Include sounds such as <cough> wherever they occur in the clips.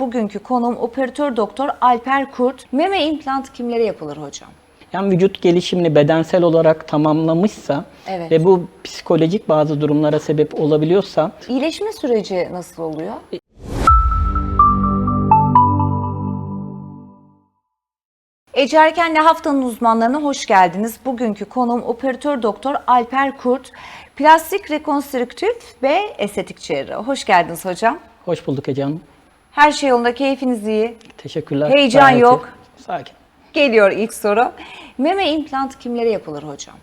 Bugünkü konuğum operatör doktor Alper Kurt. Meme implantı kimlere yapılır hocam? Yani vücut gelişimini bedensel olarak tamamlamışsa Evet. ve bu psikolojik bazı durumlara sebep olabiliyorsa İyileşme süreci nasıl oluyor? Ece Erken'le haftanın uzmanlarına hoş geldiniz. Bugünkü konuğum operatör doktor Alper Kurt. Plastik rekonstrüktif ve estetik cerrahı. Hoş geldiniz hocam. hoş bulduk Ece Hanım. Her şey yolunda, keyfiniz iyi. Teşekkürler. Heyecan Gayet iyi. yok. Sakin. Geliyor ilk soru. Meme implantı kimlere yapılır hocam?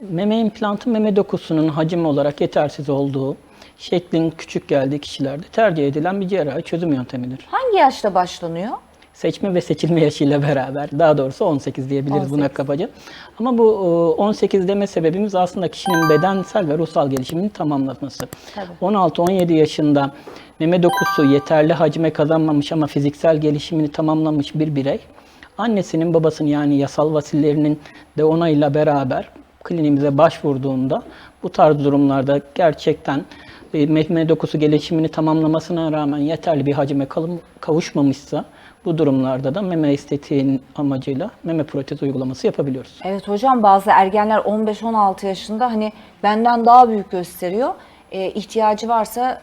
Meme implantı meme dokusunun hacim olarak yetersiz olduğu, şeklin küçük geldiği kişilerde tercih edilen bir cerrahi çözüm yöntemidir. Hangi yaşta başlanıyor? Seçme ve seçilme yaşıyla beraber, daha doğrusu 18 diyebiliriz buna 18. kabaca. Ama bu e, 18 deme sebebimiz aslında kişinin bedensel ve ruhsal gelişimini tamamlaması. Tabii. 16-17 yaşında meme dokusu yeterli hacme kazanmamış ama fiziksel gelişimini tamamlamış bir birey, annesinin babasının yani yasal vasillerinin de onayıyla beraber kliniğimize başvurduğunda bu tarz durumlarda gerçekten e, meme dokusu gelişimini tamamlamasına rağmen yeterli bir hacime kavuşmamışsa bu durumlarda da meme estetiğin amacıyla meme protez uygulaması yapabiliyoruz. Evet hocam bazı ergenler 15-16 yaşında hani benden daha büyük gösteriyor. Ee, ihtiyacı varsa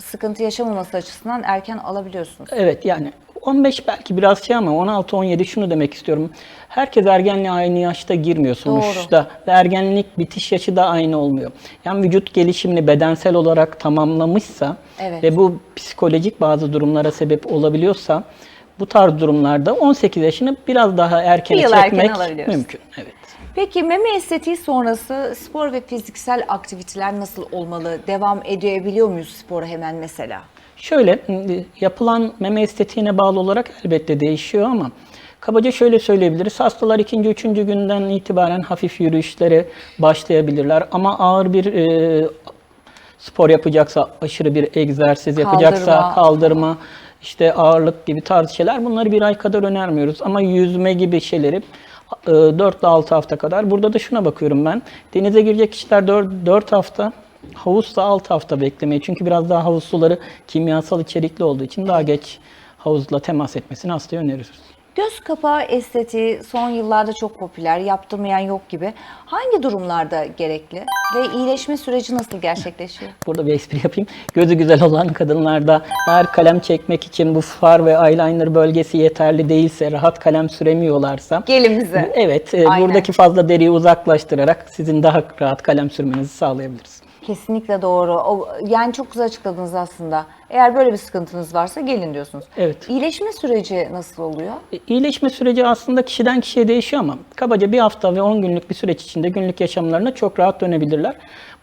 sıkıntı yaşamaması açısından erken alabiliyorsunuz. Evet yani 15 belki biraz şey ama 16-17 şunu demek istiyorum. Herkes ergenliğe aynı yaşta girmiyor sonuçta. Ve ergenlik bitiş yaşı da aynı olmuyor. Yani vücut gelişimini bedensel olarak tamamlamışsa Evet. ve bu psikolojik bazı durumlara sebep olabiliyorsa bu tarz durumlarda 18 yaşını biraz daha erkene Bir erken çekmek alabiliyoruz. mümkün. Evet. Peki meme estetiği sonrası spor ve fiziksel aktiviteler nasıl olmalı? Devam edebiliyor muyuz spora hemen mesela? Şöyle e, yapılan meme estetiğine bağlı olarak elbette değişiyor ama kabaca şöyle söyleyebiliriz. Hastalar ikinci, üçüncü günden itibaren hafif yürüyüşlere başlayabilirler ama ağır bir e, spor yapacaksa, aşırı bir egzersiz yapacaksa, Kaldırma. kaldırma, işte ağırlık gibi tarz şeyler bunları bir ay kadar önermiyoruz. Ama yüzme gibi şeyleri 4 ile 6 hafta kadar. Burada da şuna bakıyorum ben. Denize girecek kişiler 4, 4 hafta, havuzda 6 hafta beklemeyi. Çünkü biraz daha havuz suları kimyasal içerikli olduğu için daha geç havuzla temas etmesini hastaya öneririz. Göz kapağı estetiği son yıllarda çok popüler, yaptırmayan yok gibi. Hangi durumlarda gerekli ve iyileşme süreci nasıl gerçekleşiyor? <laughs> Burada bir espri yapayım. Gözü güzel olan kadınlarda eğer kalem çekmek için bu far ve eyeliner bölgesi yeterli değilse, rahat kalem süremiyorlarsa Gelin bize. Evet, e, Aynen. buradaki fazla deriyi uzaklaştırarak sizin daha rahat kalem sürmenizi sağlayabiliriz. Kesinlikle doğru. O, yani çok güzel açıkladınız aslında. Eğer böyle bir sıkıntınız varsa gelin diyorsunuz. Evet. İyileşme süreci nasıl oluyor? E, İyileşme süreci aslında kişiden kişiye değişiyor ama kabaca bir hafta ve 10 günlük bir süreç içinde günlük yaşamlarına çok rahat dönebilirler.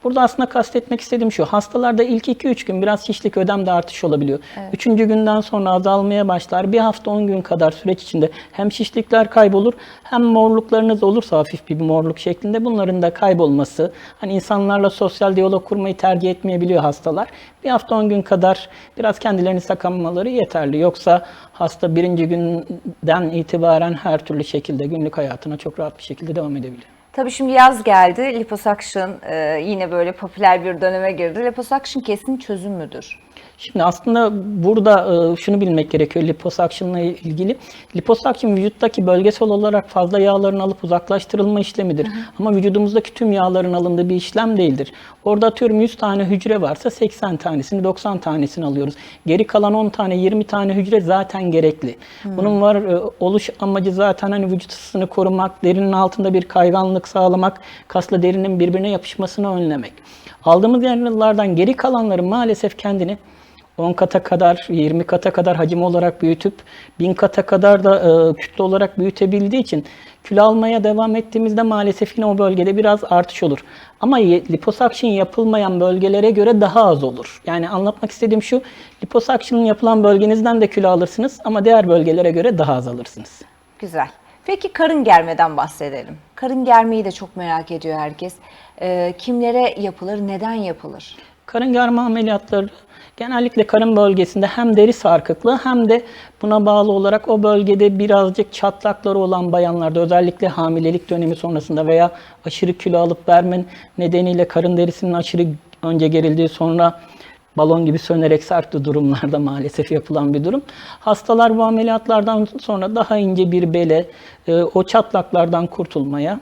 Burada aslında kastetmek istediğim şu, hastalarda ilk 2-3 gün biraz şişlik ödemde artış olabiliyor. Üçüncü günden sonra azalmaya başlar. Bir hafta 10 gün kadar süreç içinde hem şişlikler kaybolur hem morluklarınız olursa hafif bir morluk şeklinde bunların da kaybolması. Hani insanlarla sosyal diyalog kurmayı tercih etmeyebiliyor hastalar. Bir hafta 10 gün kadar biraz kendilerini sakanmaları yeterli. Yoksa hasta birinci günden itibaren her türlü şekilde günlük hayatına çok rahat bir şekilde devam edebiliyor. Tabii şimdi yaz geldi. Liposuction e, yine böyle popüler bir döneme girdi. Liposuction kesin çözüm müdür? Şimdi aslında burada e, şunu bilmek gerekiyor liposuction'la ilgili. Liposuction vücuttaki bölgesel olarak fazla yağların alıp uzaklaştırılma işlemidir. Ama vücudumuzdaki tüm yağların alındığı bir işlem değildir. Orada atıyorum 100 tane hücre varsa 80 tanesini 90 tanesini alıyoruz. Geri kalan 10 tane 20 tane hücre zaten gerekli. Bunun var e, oluş amacı zaten hani vücut ısısını korumak, derinin altında bir kayganlık sağlamak, kasla derinin birbirine yapışmasını önlemek. Aldığımız yağlardan geri kalanları maalesef kendini 10 kata kadar, 20 kata kadar hacim olarak büyütüp 1000 kata kadar da e, kütle olarak büyütebildiği için kilo almaya devam ettiğimizde maalesef yine o bölgede biraz artış olur. Ama liposuction yapılmayan bölgelere göre daha az olur. Yani anlatmak istediğim şu, liposuction'ın yapılan bölgenizden de kilo alırsınız ama diğer bölgelere göre daha az alırsınız. Güzel. Peki karın germeden bahsedelim. Karın germeyi de çok merak ediyor herkes. E, kimlere yapılır, neden yapılır? Karın germe ameliyatları genellikle karın bölgesinde hem deri sarkıklığı hem de buna bağlı olarak o bölgede birazcık çatlakları olan bayanlarda özellikle hamilelik dönemi sonrasında veya aşırı kilo alıp vermen nedeniyle karın derisinin aşırı önce gerildiği sonra balon gibi sönerek sarktığı durumlarda maalesef yapılan bir durum. Hastalar bu ameliyatlardan sonra daha ince bir bele, e, o çatlaklardan kurtulmaya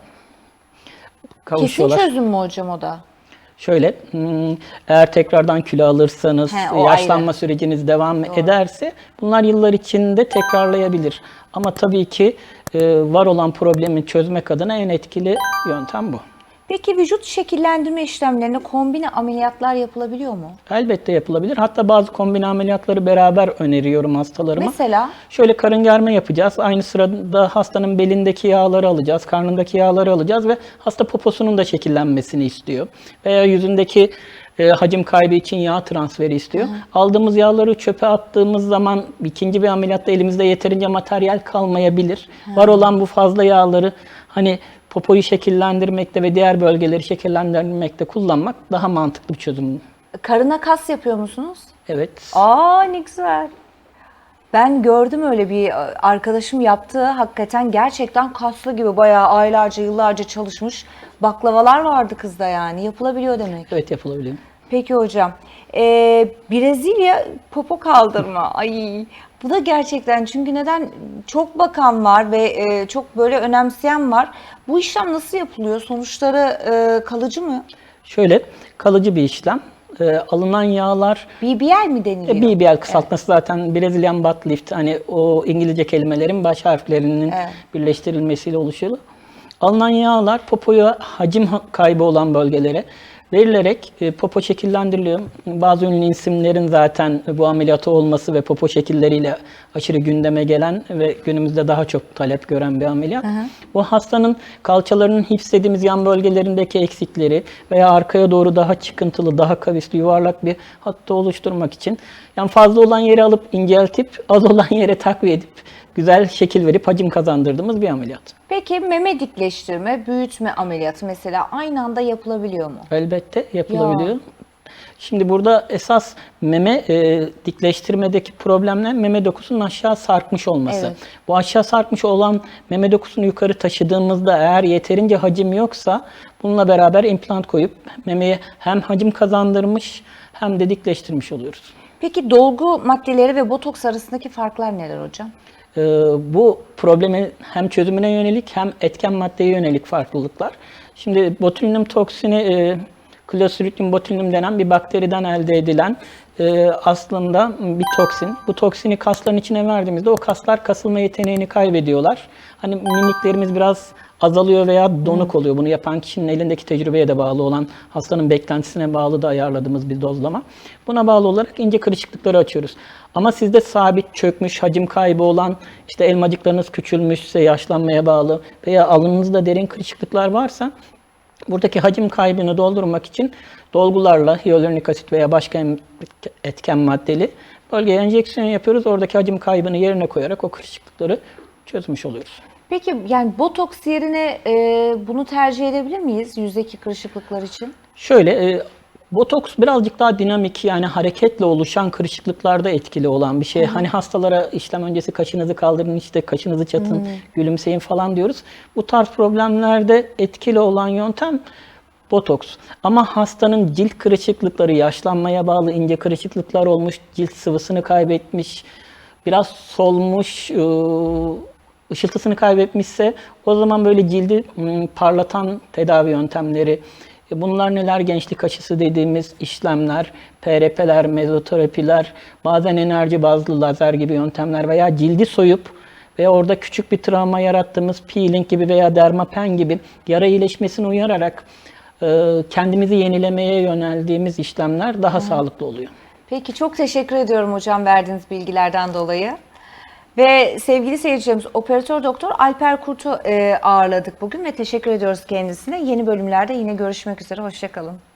Kesin kavuşuyorlar. çözüm mü hocam o da? Şöyle, hmm, eğer tekrardan kilo alırsanız, He, o yaşlanma ayrı. süreciniz devam ederse bunlar yıllar içinde tekrarlayabilir. Ama tabii ki e, var olan problemi çözmek adına en etkili yöntem bu. Peki vücut şekillendirme işlemlerine kombine ameliyatlar yapılabiliyor mu? Elbette yapılabilir. Hatta bazı kombine ameliyatları beraber öneriyorum hastalarıma. Mesela Şöyle karın germe yapacağız. Aynı sırada hastanın belindeki yağları alacağız, karnındaki yağları alacağız ve hasta poposunun da şekillenmesini istiyor. Veya yüzündeki e, hacim kaybı için yağ transferi istiyor. Aldığımız yağları çöpe attığımız zaman ikinci bir ameliyatta elimizde yeterince materyal kalmayabilir. Var olan bu fazla yağları hani popoyu şekillendirmekte ve diğer bölgeleri şekillendirmekte kullanmak daha mantıklı bir çözüm. karına kas yapıyor musunuz? Evet. Aa ne güzel. Ben gördüm öyle bir e, arkadaşım yaptı. Hakikaten gerçekten kaslı gibi bayağı aylarca yıllarca çalışmış. Baklavalar vardı kızda yani. Yapılabiliyor demek. Evet yapılabiliyor. Peki hocam. Ee, Brezilya popo kaldırma. Ay bu da gerçekten çünkü neden çok bakan var ve e, çok böyle önemseyen var. Bu işlem nasıl yapılıyor? Sonuçları e, kalıcı mı? Şöyle kalıcı bir işlem. Ee, alınan yağlar BBL mi deniliyor? E, BBL kısaltması zaten Brazilian butt lift hani o İngilizce kelimelerin baş harflerinin Evet. birleştirilmesiyle oluşuyor. Alınan yağlar popoya hacim ha- kaybı olan bölgelere verilerek e, popo şekillendiriliyor. Bazı ünlü isimlerin zaten bu ameliyatı olması ve popo şekilleriyle aşırı gündeme gelen ve günümüzde daha çok talep gören bir ameliyat. Bu hastanın kalçalarının hipslediğimiz yan bölgelerindeki eksikleri veya arkaya doğru daha çıkıntılı, daha kavisli, yuvarlak bir hattı oluşturmak için yani fazla olan yeri alıp inceltip az olan yere takviye edip güzel şekil verip hacim kazandırdığımız bir ameliyat. Peki meme dikleştirme, büyütme ameliyatı mesela aynı anda yapılabiliyor mu? Elbette yapılabiliyor. Şimdi burada esas meme e, dikleştirmedeki problemler meme dokusunun aşağı sarkmış olması. Evet. Bu aşağı sarkmış olan meme dokusunu yukarı taşıdığımızda eğer yeterince hacim yoksa bununla beraber implant koyup memeye hem hacim kazandırmış hem de dikleştirmiş oluyoruz. Peki dolgu maddeleri ve botoks arasındaki farklar neler hocam? Ee, bu problemin hem çözümüne yönelik hem etken maddeye yönelik farklılıklar. Şimdi botulinum toksini e, Clostridium botulinum denen bir bakteriden elde edilen e, aslında bir toksin. Bu toksini kasların içine verdiğimizde o kaslar kasılma yeteneğini kaybediyorlar. Hani mimiklerimiz biraz azalıyor veya donuk oluyor. Bunu yapan kişinin elindeki tecrübeye de bağlı olan, hastanın beklentisine bağlı da ayarladığımız bir dozlama. Buna bağlı olarak ince kırışıklıkları açıyoruz. Ama sizde sabit çökmüş, hacim kaybı olan, işte elmacıklarınız küçülmüşse, yaşlanmaya bağlı veya alnınızda derin kırışıklıklar varsa buradaki hacim kaybını doldurmak için dolgularla hyaluronik asit veya başka etken maddeli bölgeye enjeksiyon yapıyoruz. Oradaki hacim kaybını yerine koyarak o kırışıklıkları çözmüş oluyoruz. Peki yani botoks yerine e, bunu tercih edebilir miyiz yüzdeki kırışıklıklar için? Şöyle, e, botoks birazcık daha dinamik yani hareketle oluşan kırışıklıklarda etkili olan bir şey. Hani hastalara işlem öncesi kaşınızı kaldırın, işte kaşınızı çatın, gülümseyin falan diyoruz. Bu tarz problemlerde etkili olan yöntem botoks. Ama hastanın cilt kırışıklıkları, yaşlanmaya bağlı ince kırışıklıklar olmuş, cilt sıvısını kaybetmiş, biraz solmuş, e, ışıltısını kaybetmişse o zaman böyle cildi m, parlatan tedavi yöntemleri, bunlar neler? Gençlik aşısı dediğimiz işlemler, PRP'ler, mezoterapiler, bazen enerji bazlı lazer gibi yöntemler veya cildi soyup veya orada küçük bir travma yarattığımız peeling gibi veya dermapen gibi yara iyileşmesini uyararak e, kendimizi yenilemeye yöneldiğimiz işlemler daha sağlıklı oluyor. Peki çok teşekkür ediyorum hocam verdiğiniz bilgilerden dolayı. Ve sevgili seyircilerimiz operatör doktor Alper Kurt'u e, ağırladık bugün ve teşekkür ediyoruz kendisine. Yeni bölümlerde yine görüşmek üzere. Hoşçakalın.